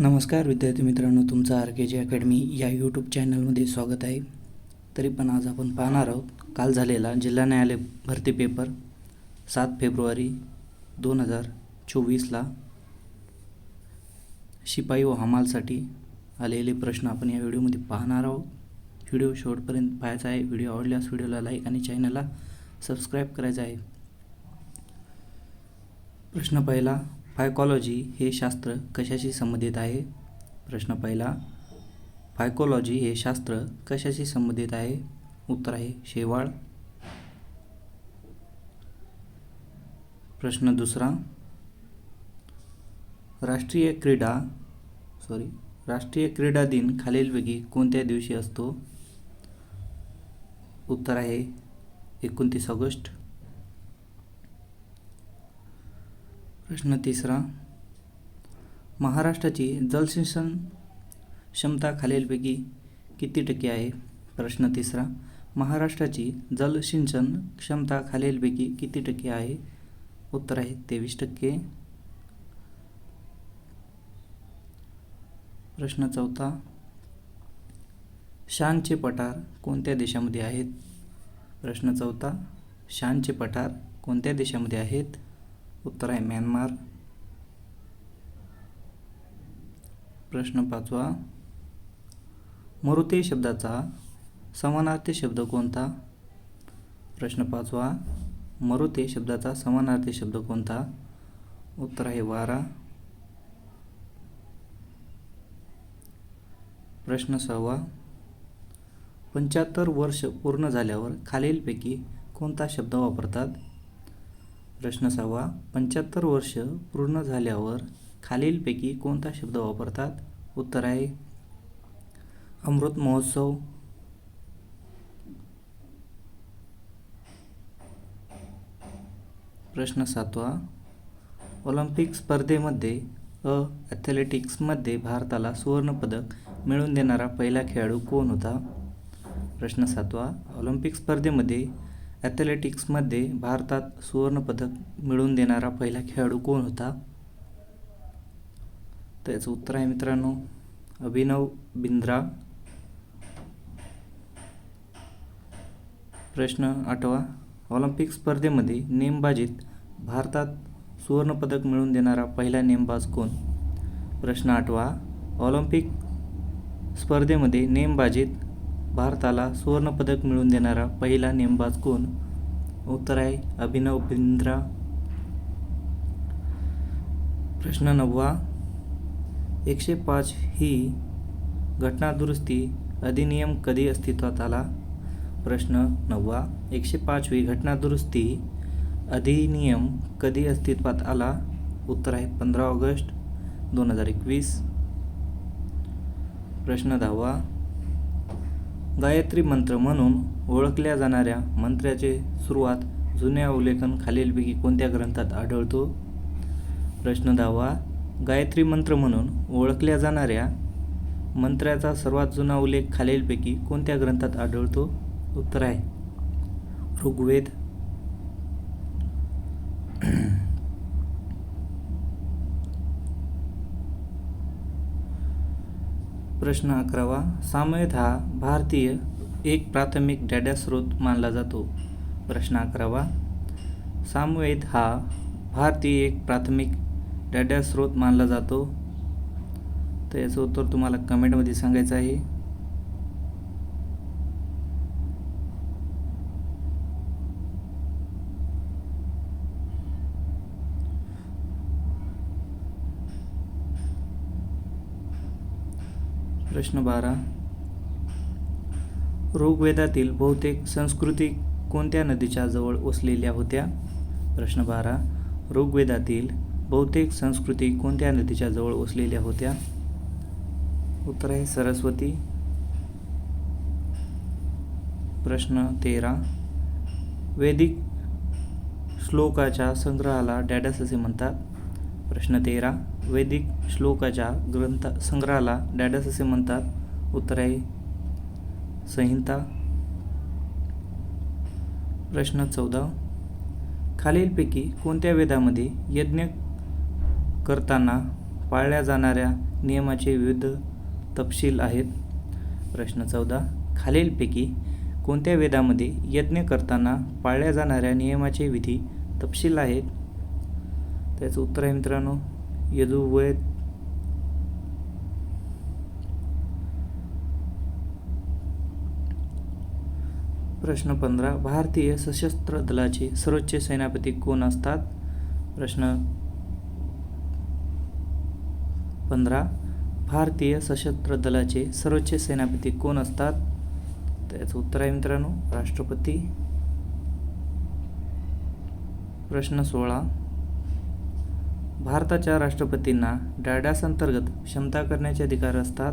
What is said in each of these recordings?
नमस्कार विद्यार्थी मित्रांनो तुमचं आर के जी अकॅडमी या यूट्यूब चॅनलमध्ये स्वागत आहे. तरी पण आज आपण पाहणार आहोत काल झालेला जिल्हा न्यायालय भरती पेपर सात फेब्रुवारी दोन हजार चोवीसला शिपाई व हमालसाठी आलेले प्रश्न आपण या व्हिडिओमध्ये पाहणार आहोत. व्हिडिओ शेवटपर्यंत पाहायचा आहे व्हिडिओ आवडल्यास व्हिडिओला लाईक आणि चॅनलला सबस्क्राईब करायचं आहे. प्रश्न पहिला फायकॉलॉजी हे शास्त्र कशाशी संबंधित आहे? प्रश्न पहिला फायकोलॉजी हे शास्त्र कशाशी संबंधित आहे? उत्तर आहे शेवाळ. प्रश्न दुसरा राष्ट्रीय क्रीडा सॉरी राष्ट्रीय क्रीडा दिन खालीलपैकी कोणत्या दिवशी असतो? उत्तर आहे एकोणतीस ऑगस्ट. प्रश्न तिसरा. महाराष्ट्राची जलसिंचन क्षमता खालीलपैकी किती टक्के आहे? प्रश्न तिसरा. महाराष्ट्राची जलसिंचन क्षमता खालीलपैकी किती टक्के आहे? उत्तर आहे तेवीस टक्के. प्रश्न चौथा. शानचे पठार कोणत्या देशामध्ये आहेत? प्रश्न चौथा. शानचे पठार कोणत्या देशामध्ये आहेत? उत्तर आहे म्यानमार प्रश्न पाचवा. मरुते शब्दाचा समानार्थी शब्द कोणता? प्रश्न पाचवा. मरुते शब्दाचा समानार्थी शब्द कोणता? उत्तर आहे वारा. प्रश्न सहावा. पंच्याहत्तर वर्ष पूर्ण झाल्यावर खालीलपैकी कोणता शब्द वापरतात? प्रश्न सहावा पंच्याहत्तर वर्ष पूर्ण झाल्यावर खालीलपैकी कोणता शब्द वापरतात? उत्तर आहे अमृत महोत्सव. प्रश्न सातवा ऑलिम्पिक स्पर्धेमध्ये अ ॲथलेटिक्समध्ये भारताला सुवर्णपदक मिळवून देणारा पहिला खेळाडू कोण होता? प्रश्न सातवा ऑलिम्पिक स्पर्धेमध्ये ॲथलेटिक्समध्ये भारतात सुवर्णपदक मिळवून देणारा पहिला खेळाडू कोण होता? त्याचं उत्तर आहे मित्रांनो अभिनव बिंद्रा. प्रश्न आठवा ऑलिम्पिक स्पर्धेमध्ये नेमबाजीत भारतात सुवर्णपदक मिळवून देणारा पहिला नेमबाज कोण? प्रश्न आठवा ऑलिम्पिक स्पर्धेमध्ये नेमबाजीत भारताला सुवर्णपदक मिळवून देणारा पहिला नेमबाज कोण? उत्तर आहे अभिनव बिंद्रा. प्रश्न नववा. एकशे पाच ही घटनादुरुस्ती अधिनियम कधी अस्तित्वात आला? प्रश्न नववा. एकशे पाचवी घटनादुरुस्ती अधिनियम कधी अस्तित्वात आला? उत्तर आहे पंधरा ऑगस्ट दोन हजार एकवीस. प्रश्न दहावा. गायत्री मंत्र म्हणून ओळखल्या जाणाऱ्या मंत्र्याचे सुरुवात जुन्या अवलेखन खालीलपैकी कोणत्या ग्रंथात आढळतो? प्रश्न दहावा गायत्री मंत्र म्हणून ओळखल्या जाणाऱ्या मंत्र्याचा सर्वात जुना उल्लेख खालीलपैकी कोणत्या ग्रंथात आढळतो? उत्तर आहे ऋग्वेद. प्रश्न अकरावा. सामवेद हा भारतीय एक प्राथमिक डेटा स्रोत मानला जातो. प्रश्न अकरावा. सामवेद हा भारतीय एक प्राथमिक डेटा स्रोत मानला जातो. तर याचं उत्तर तुम्हाला कमेंटमध्ये सांगायचं आहे. प्रश्न बारा. ऋग्वेदातील बहुतेक संस्कृती कोणत्या नदीच्या जवळ वसलेल्या होत्या? प्रश्न बारा. ऋग्वेदातील बहुतेक संस्कृती कोणत्या नदीच्या जवळ वसलेल्या होत्या? उत्तर आहे सरस्वती. प्रश्न तेरा. वैदिक श्लोकाच्या संग्रहाला डॅडस असे म्हणतात. प्रश्न तेरा. वैदिक श्लोकाच्या ग्रंथ संग्रहाला डॅडस असे म्हणतात. उत्तराई संहिता. प्रश्न चौदा. खालीलपैकी कोणत्या वेदामध्ये यज्ञ करताना पाळल्या जाणाऱ्या नियमाचे विविध तपशील आहेत? प्रश्न चौदा. खालीलपैकी कोणत्या वेदामध्ये यज्ञ करताना पाळल्या जाणाऱ्या नियमाचे विधी तपशील आहेत? त्याचं उत्तर आहे मित्रांनो यजुर्वेद प्रश्न पंधरा. भारतीय सशस्त्र दलाचे सर्वोच्च सेनापती कोण असतात? प्रश्न पंधरा. भारतीय सशस्त्र दलाचे सर्वोच्च सेनापती कोण असतात? त्याचं उत्तर आहे मित्रांनो राष्ट्रपती. प्रश्न सोळा. भारताच्या राष्ट्रपतींना डॅडास अंतर्गत क्षमता करण्याचे अधिकार असतात?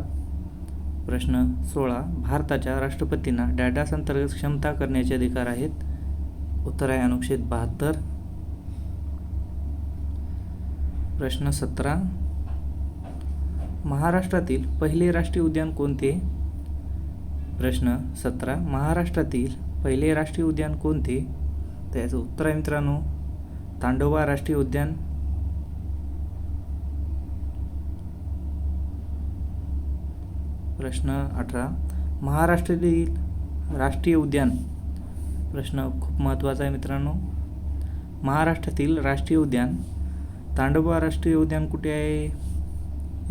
प्रश्न सोळा. भारताच्या राष्ट्रपतींना डॅडास अंतर्गत क्षमता करण्याचे अधिकार आहेत. उत्तर आहे अनुच्छेद बहात्तर. प्रश्न सतरा. महाराष्ट्रातील पहिले राष्ट्रीय उद्यान कोणते? प्रश्न सतरा. महाराष्ट्रातील पहिले राष्ट्रीय उद्यान कोणते? त्याचं उत्तर आहे मित्रांनो तांडोबा राष्ट्रीय उद्यान. प्रश्न अठरा. महाराष्ट्रातील राष्ट्रीय उद्यान. प्रश्न खूप महत्त्वाचा आहे मित्रांनो. महाराष्ट्रातील राष्ट्रीय उद्यान. तांडोबा राष्ट्रीय उद्यान कुठे आहे?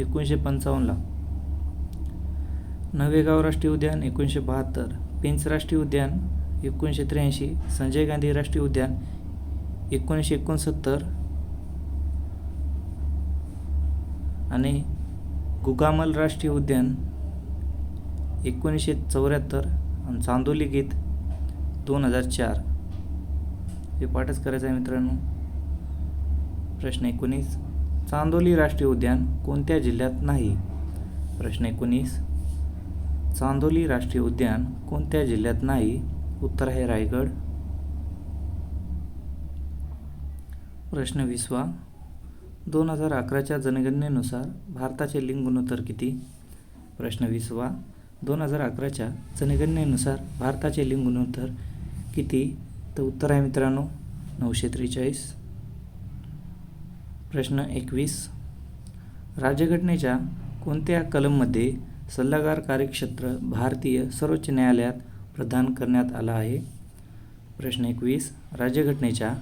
एकोणीसशे पंचावन्नला. नवेगाव राष्ट्रीय उद्यान एकोणीसशे बहात्तर. पेंच राष्ट्रीय उद्यान एकोणीसशे त्र्याऐंशी. संजय गांधी राष्ट्रीय उद्यान एकोणीसशे एकोणसत्तर. आणि गुगामल राष्ट्रीय उद्यान एकोणीसशे चौऱ्याहत्तर आणि चांदोली गीत दोन हजार चार. हे पाठच करायचं आहे मित्रांनो. प्रश्न एकोणीस. चांदोली राष्ट्रीय उद्यान कोणत्या जिल्ह्यात नाही? प्रश्न एकोणीस. चांदोली राष्ट्रीय उद्यान कोणत्या जिल्ह्यात नाही? उत्तर आहे रायगड. प्रश्न विसवा. दोन हजार अकराच्या जनगणनेनुसार भारताचे लिंग गुणोत्तर किती? प्रश्न विसवा. दोन हजार अकराच्या जनगणनेनुसार भारताचे लिंग गुणोत्तर किती? तर उत्तर आहे मित्रांनो नऊशे त्रेचाळीस. प्रश्न एकवीस. राज्यघटनेच्या कोणत्या कलममध्ये सल्लागार कार्यक्षेत्र भारतीय सर्वोच्च न्यायालयात प्रदान करण्यात आला आहे? प्रश्न एकवीस. राज्यघटनेच्या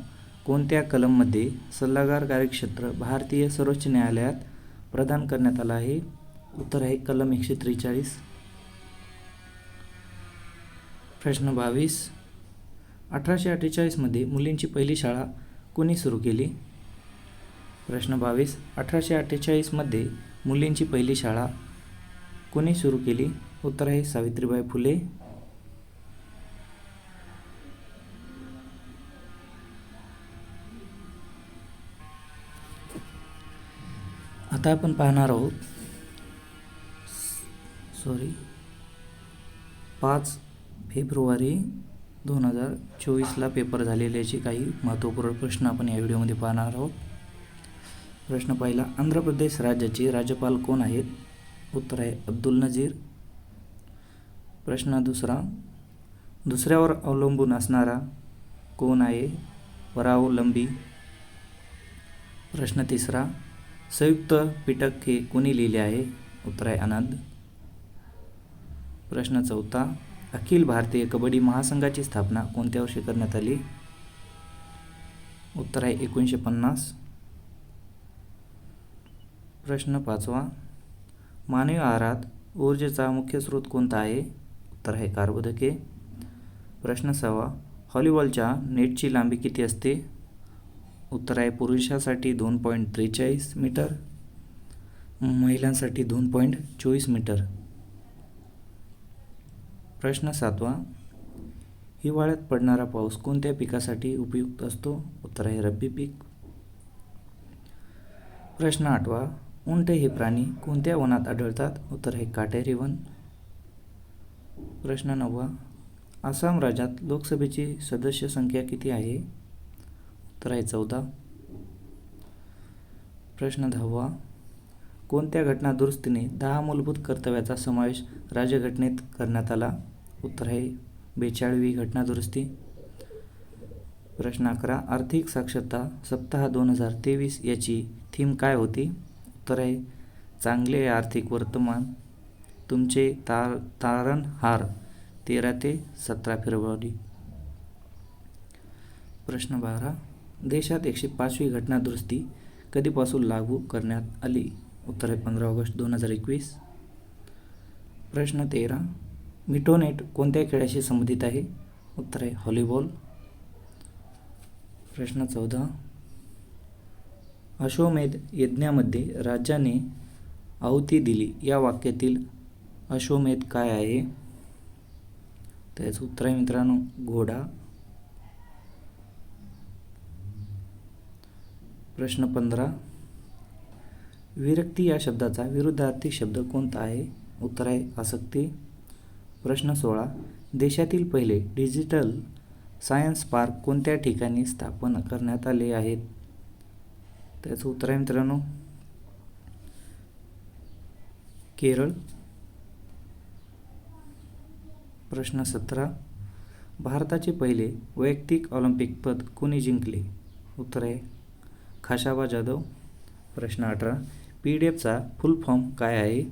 कोणत्या कलममध्ये सल्लागार कार्यक्षेत्र भारतीय सर्वोच्च न्यायालयात प्रदान करण्यात आला आहे? उत्तर आहे कलम एकशे त्रेचाळीस. प्रश्न बावीस. अठराशे अठ्ठेचाळीसमध्ये मुलींची पहिली शाळा कोणी सुरू केली? प्रश्न बावीस. अठराशे अठ्ठेचाळीसमध्ये मुलींची पहिली शाळा कोणी सुरू केली? उत्तर आहे सावित्रीबाई फुले. आता आपण पाहणार आहोत. सॉरी. पाच फेब्रुवारी दोन हजार चोवीसला पेपर झालेल्याचे काही महत्त्वपूर्ण प्रश्न आपण या व्हिडिओमध्ये पाहणार आहोत. प्रश्न पहिला आंध्र प्रदेश राज्याचे राज्यपाल कोण आहेत? उत्तर आहे अब्दुल नजीर. प्रश्न दुसरा दुसऱ्यावर अवलंबून असणारा कोण आहे? परावलंबी प्रश्न तिसरा संयुक्त पिटक हे कोणी लिहिले आहे? उत्तर आहे आनंद. प्रश्न चौथा अखिल भारतीय कबड्डी महासंघाची स्थापना कोणत्या वर्षी करण्यात आली? उत्तर आहे एकोणीसशे पन्नास. प्रश्न पाचवा. मानवी आहारात ऊर्जेचा मुख्य स्रोत कोणता आहे? उत्तर आहे कार्बोदके. प्रश्न सहावा. हॉलीबॉलच्या नेटची लांबी किती असते? उत्तर आहे पुरुषासाठी दोन पॉईंट त्रेचाळीस मीटर. महिलांसाठी दोन पॉईंट चोवीस मीटर. प्रश्न सातवा हिवाळ्यात पडणारा पाऊस कोणत्या पिकासाठी उपयुक्त असतो? उत्तर आहे रब्बी पीक. प्रश्न आठवा उंट हे प्राणी कोणत्या वनात आढळतात? उत्तर आहे काटेरी वन. प्रश्न नववा आसाम राज्यात लोकसभेची सदस्य संख्या किती आहे? उत्तर आहे चौदा. प्रश्न दहावा कोणत्या घटना दुरुस्तीने दहा मूलभूत कर्तव्याचा समावेश राज्यघटनेत करण्यात आला? उत्तर आहे बेचाळीवी घटना दुरुस्ती प्रश्न अकरा आर्थिक साक्षरता सप्ताह दोन हजार तेवीस याची थीम काय होती? उत्तर आहे चांगले आर्थिक वर्तमान. तुमचे तार तारणहार तेरा ते सतरा फेब्रुवारी. प्रश्न बारा देशात एकशे पाचवी घटना दुरुस्ती कधीपासून लागू करण्यात आली? उत्तर आहे पंधरा ऑगस्ट दोन हजार एकवीस. प्रश्न तेरा मिटोनेट कोणत्या खेळाशी संबंधित आहे? उत्तर आहे व्हॉलीबॉल प्रश्न चौदा. अश्वमेध यज्ञामध्ये राजाने आहुती दिली. या वाक्यातील अश्वमेध काय आहे? त्याचं उत्तर आहे मित्रांनो घोडा. प्रश्न पंधरा. विरक्ती या शब्दाचा विरुद्धार्थी शब्द कोणता आहे? उत्तर आहे आसक्ती. प्रश्न सोळा देशातील पहिले डिजिटल सायन्स पार्क कोणत्या ठिकाणी स्थापन करण्यात आले आहेत? त्याचं उत्तर आहे मित्रांनो केरळ. प्रश्न सतरा भारताचे पहिले वैयक्तिक ऑलिम्पिक पद कोणी जिंकले? उत्तर आहे खाशाबा जाधव. प्रश्न अठरा पी डी एफचा फुल फॉर्म काय आहे?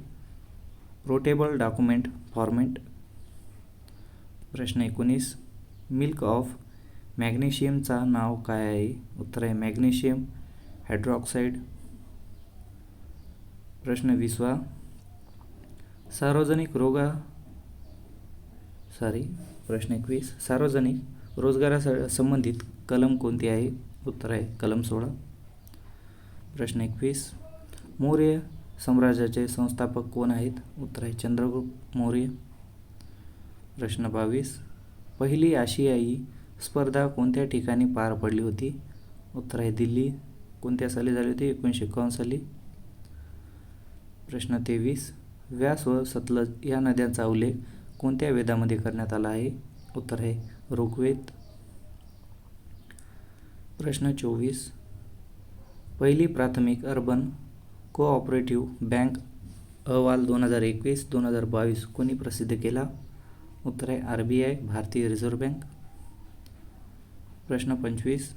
रोटेबल डॉक्युमेंट फॉर्मेट प्रश्न एकोणीस. मिल्क ऑफ मॅग्नेशियमचा नाव काय आहे? उत्तर आहे मॅग्नेशियम हायड्रॉक्साईड प्रश्न विसवा. सार्वजनिक रोगा सॉरी प्रश्न एकवीस. सार्वजनिक रोजगारा संबंधित कलम कोणती आहे? उत्तर आहे कलम सोळा. प्रश्न एकवीस. मौर्य साम्राज्याचे संस्थापक कोण आहेत? उत्तर आहे चंद्रगुप्त मौर्य. प्रश्न बावीस. पहिली आशियाई स्पर्धा कोणत्या ठिकाणी पार पडली होती? उत्तर आहे दिल्ली. कोणत्या साली झाली होती? एकोणीसशे एकावन्न साली. प्रश्न तेवीस. व्यास व सतलज या नद्यांचा उल्लेख कोणत्या वेदामध्ये करण्यात आला आहे? उत्तर आहे ऋग्वेद. प्रश्न चोवीस. पहिली प्राथमिक अर्बन कोऑपरेटिव्ह बँक अहवाल दोन हजार एकवीस दोन हजार बावीस कोणी प्रसिद्ध केला? उत्तर आहे आर बी आय भारतीय रिझर्व्ह बँक. प्रश्न पंचवीस.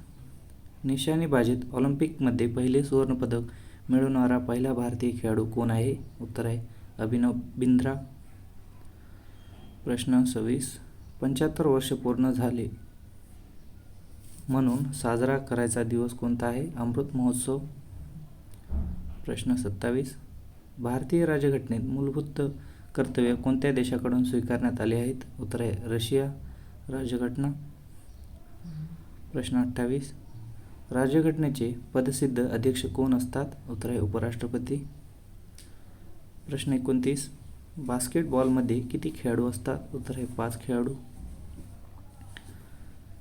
निशाणेबाजीत ऑलिम्पिकमध्ये पहिले सुवर्णपदक मिळवणारा पहिला भारतीय खेळाडू कोण आहे? उत्तर आहे अभिनव बिंद्रा. प्रश्न सव्वीस. पंच्याहत्तर वर्ष पूर्ण झाले म्हणून साजरा करायचा दिवस कोणता आहे? अमृत महोत्सव. प्रश्न सत्तावीस. भारतीय राज्यघटनेत मूलभूत कर्तव्य कोणत्या देशाकडून स्वीकारण्यात आले आहेत? उत्तर आहे रशिया राज्यघटना. प्रश्न अठ्ठावीस. राज्यघटनेचे पदसिद्ध अध्यक्ष कोण असतात? उत्तर आहे उपराष्ट्रपती. प्रश्न एकोणतीस. बास्केटबॉलमध्ये किती खेळाडू असतात? उत्तर आहे पाच खेळाडू.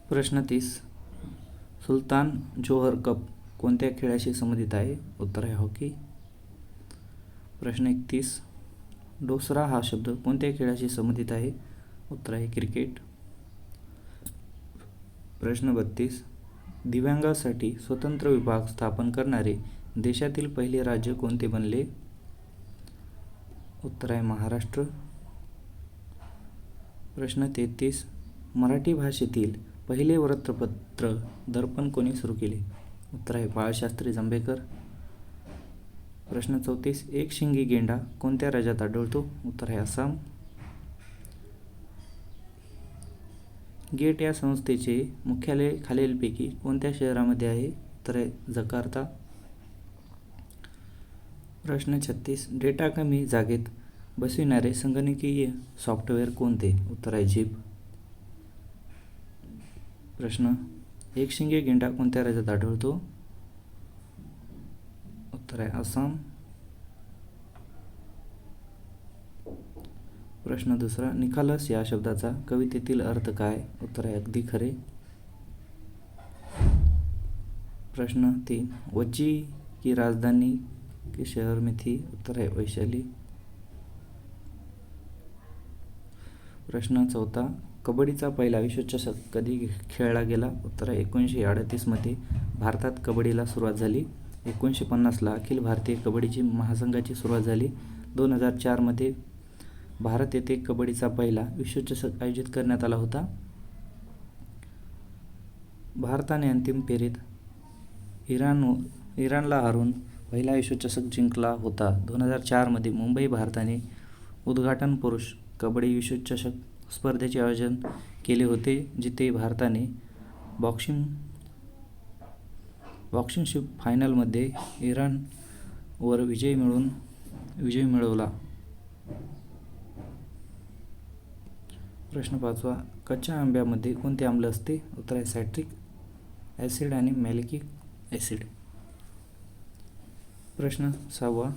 प्रश्न तीस. सुलतान जोहर कप कोणत्या खेळाशी संबंधित आहे? उत्तर आहे हॉकी. प्रश्न एकतीस. डोसरा हा शब्द कोणत्या खेळाशी संबंधित आहे? उत्तर आहे क्रिकेट. प्रश्न बत्तीस. दिव्यांगासाठी स्वतंत्र विभाग स्थापन करणारे देशातील पहिले राज्य कोणते बनले? उत्तर आहे महाराष्ट्र. प्रश्न तेहतीस. मराठी भाषेतील पहिले वृत्तपत्र दर्पण कोणी सुरू केले? उत्तर आहे बाळशास्त्री जांभेकर. प्रश्न चौतीस एक शिंगी गेंडा कोणत्या राज्यात आढळतो? उत्तर आहे आसाम. गेट या संस्थेचे मुख्यालय खालीलपैकी कोणत्या शहरामध्ये आहे? तर आहे जकार्ता. प्रश्न छत्तीस डेटा कमी जागेत बसविणारे संगणकीय सॉफ्टवेअर कोणते? उत्तर आहे झिप. प्रश्न एक शिंगे गेंडा कोणत्या राज्यात आढळतो? उत्तर आहे आसाम प्रश्न दुसरा निखालस या शब्दाचा कवितेतील अर्थ काय? उत्तर आहे अगदी खरे. प्रश्न तीन वची की राजधानी की शहर में थी उत्तर आहे वैशाली. प्रश्न चौथा कबड्डीचा पहिला विश्वचषक कधी खेळला गेला? उत्तर आहे एकोणीसशे अडतीसमध्ये भारतात कबड्डीला सुरुवात झाली. एकोणीसशे पन्नासला अखिल भारतीय कबड्डीची महासंघाची सुरुवात झाली. दोन हजार चारमध्ये भारत येथे कबड्डीचा पहिला विश्वचषक आयोजित करण्यात आला होता. भारताने अंतिम फेरीत इराण इराणला हरून पहिला विश्वचषक जिंकला होता. दोन हजार चारमध्ये मुंबई भारताने उद्घाटन पुरुष कबड्डी विश्वचषक स्पर्धेचे आयोजन केले होते जिथे भारताने बॉक्सिंग बॉक्सिंगशिप फायनलमध्ये इराणवर विजय मिळवून विजय मिळवला. प्रश्न पाचवा कच्च्या आंब्यामध्ये कोणते आम्ल असते? उत्तर आहे सायट्रिक ॲसिड आणि मॅलिकिक ॲसिड. प्रश्न सहावा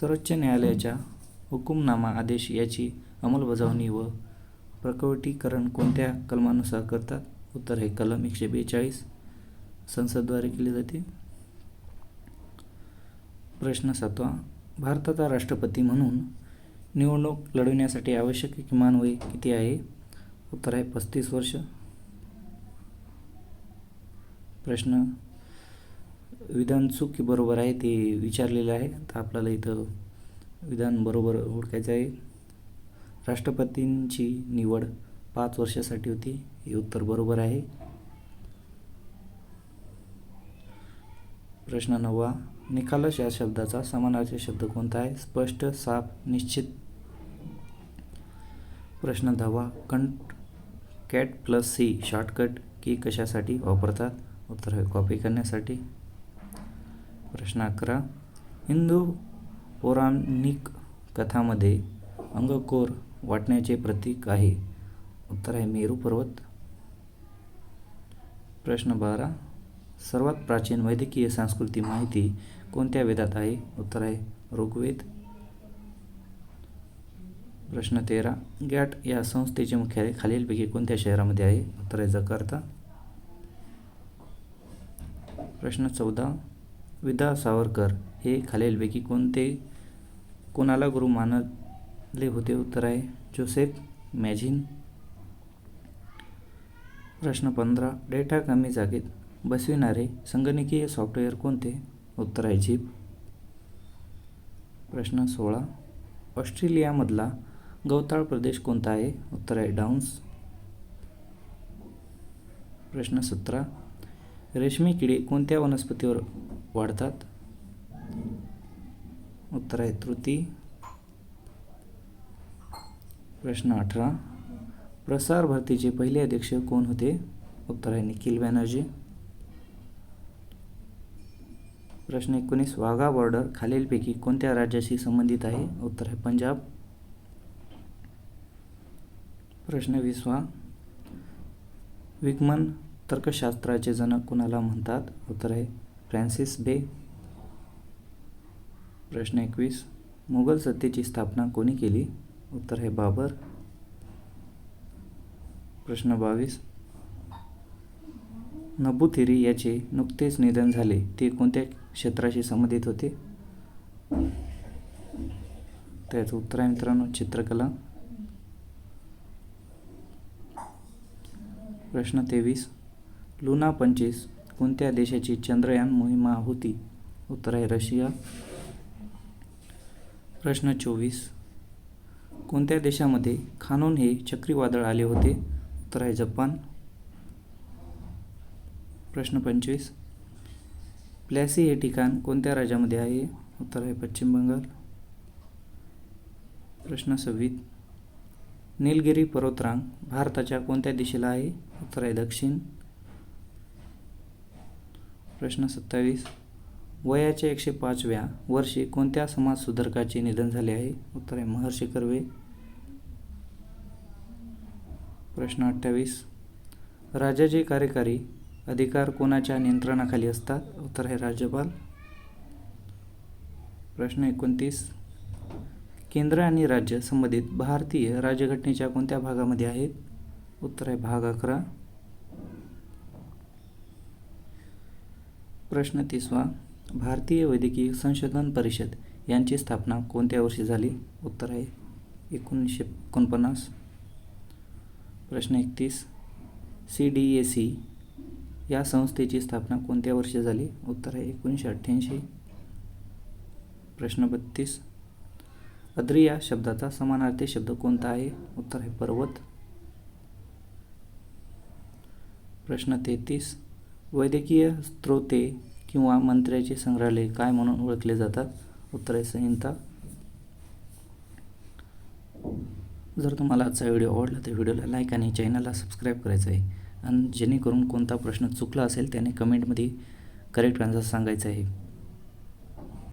सर्वोच्च न्यायालयाच्या हुकुमनामा आदेश याची अंमलबजावणी व प्रकटीकरण कोणत्या कलमानुसार करतात? उत्तर आहे कलम एकशे बेचाळीस. संसदद्वारे केली जाते. प्रश्न सातवा भारताचा राष्ट्रपती म्हणून निवडणूक लढविण्यासाठी आवश्यक किमान वय किती आहे? उत्तर आहे पस्तीस वर्ष. प्रश्न विधान चूक की बरोबर आहे ते विचारलेलं आहे तर आपल्याला इथं विधान बरोबर ओळखायचं आहे. राष्ट्रपतींची निवड पाच वर्षासाठी होती हे उत्तर बरोबर आहे. प्रश्न नववा निकालस या शब्दाचा समानार्थी शब्द कोणता आहे? स्पष्ट साफ निश्चित. प्रश्न दहावा कंट कॅट प्लस सी शॉर्टकट की कशासाठी वापरतात? उत्तर आहे कॉपी करण्यासाठी. प्रश्न अकरा हिंदू पौराणिक कथामध्ये अंगकोर वाटण्याचे प्रतीक आहे. उत्तर आहे मेरू पर्वत. प्रश्न बारा सर्वात प्राचीन वैद्यकीय सांस्कृतिक माहिती कोणत्या वेदात आहे? उत्तर आहे ऋग्वेद. प्रश्न तेरा. गॅट या संस्थेचे मुख्यालय खालीलपैकी कोणत्या शहरामध्ये आहे? उत्तर आहे जकार्ता. प्रश्न चौदा. विदा सावरकर हे खालीलपैकी कोणते कोणाला गुरु मानले होते? उत्तर आहे जोसेफ मॅझिन. प्रश्न पंधरा. डेटा कमी जागेत बसविणारे संगणकीय सॉफ्टवेअर कोणते? उत्तर आहे जीप. प्रश्न सोळा. ऑस्ट्रेलियामधला गवताळ प्रदेश कोणता आहे? उत्तर आहे डाऊन्स प्रश्न सतरा. रेशमी किडे कोणत्या वनस्पतीवर वाढतात? उत्तर आहे तृती प्रश्न अठरा. प्रसार भारतीचे पहिले अध्यक्ष कोण होते? उत्तर आहे निखिल बॅनर्जी. प्रश्न एकोणीस वाघा बॉर्डर खालीलपैकी कोणत्या राज्याशी संबंधित आहे? उत्तर आहे पंजाब. प्रश्न विसवा विगमन तर्कशास्त्राचे जनक कुणाला म्हणतात? उत्तर आहे फ्रान्सिस बे. प्रश्न एकवीस. मुघल सत्तेची स्थापना कोणी केली? उत्तर आहे बाबर. प्रश्न बावीस. नबुथिरी याचे नुकतेच निधन झाले. ते कोणत्या क्षेत्राशी संबंधित होते. त्याचं उत्तर आहे मित्रांनो चित्रकला. प्रश्न तेवीस. लुना पंचवीस कोणत्या देशाची चंद्रयान मोहिमा होती? उत्तर आहे रशिया. प्रश्न चोवीस. कोणत्या देशामध्ये खानोन हे चक्रीवादळ आले होते? उत्तर आहे जपान. प्रश्न पंचवीस. प्लॅसी हे ठिकाण कोणत्या राज्यामध्ये आहे? उत्तर आहे पश्चिम बंगाल. प्रश्न सव्वीस. निलगिरी पर्वतरांग भारताच्या कोणत्या दिशेला आहे? उत्तर आहे दक्षिण. प्रश्न सत्तावीस. वयाच्या एकशे पाचव्या वर्षी कोणत्या समाजसुधारकाचे निधन झाले आहे? उत्तर आहे महर्षी कर्वे. प्रश्न अठ्ठावीस. राज्याचे कार्यकारी अधिकार कोणाच्या नियंत्रणाखाली असतात? उत्तर आहे राज्यपाल. प्रश्न एकोणतीस. केंद्र आणि राज्य संबंधित भारतीय राज्यघटनेच्या कोणत्या भागामध्ये आहेत? उत्तर आहे भाग अकरा. प्रश्न तिसवा. भारतीय वैद्यकीय संशोधन परिषद यांची स्थापना कोणत्या वर्षी झाली? उत्तर आहे एकोणीसशे एकोणपन्नास. प्रश्न एकतीस. सी डी ए सी या संस्थेची स्थापना कोणत्या वर्षी झाली? उत्तर आहे एकोणीसशे अठ्ठ्याऐंशी. प्रश्न बत्तीस. अद्री या शब्दाचा समानार्थी शब्द कोणता आहे? उत्तर आहे पर्वत. प्रश्न तेहतीस. वैद्यकीय स्त्रोते किंवा मंत्र्याचे संग्रहालय काय म्हणून ओळखले जातात? उत्तर आहे संहिता. जर तुम्हाला आजचा व्हिडिओ आवडला तर व्हिडिओला लाईक आणि चॅनलला सबस्क्राईब करायचं आहे. आणि जेणेकरून कोणता प्रश्न चुकला असेल त्याने कमेंटमध्ये करेक्ट आन्सर सांगायचं आहे.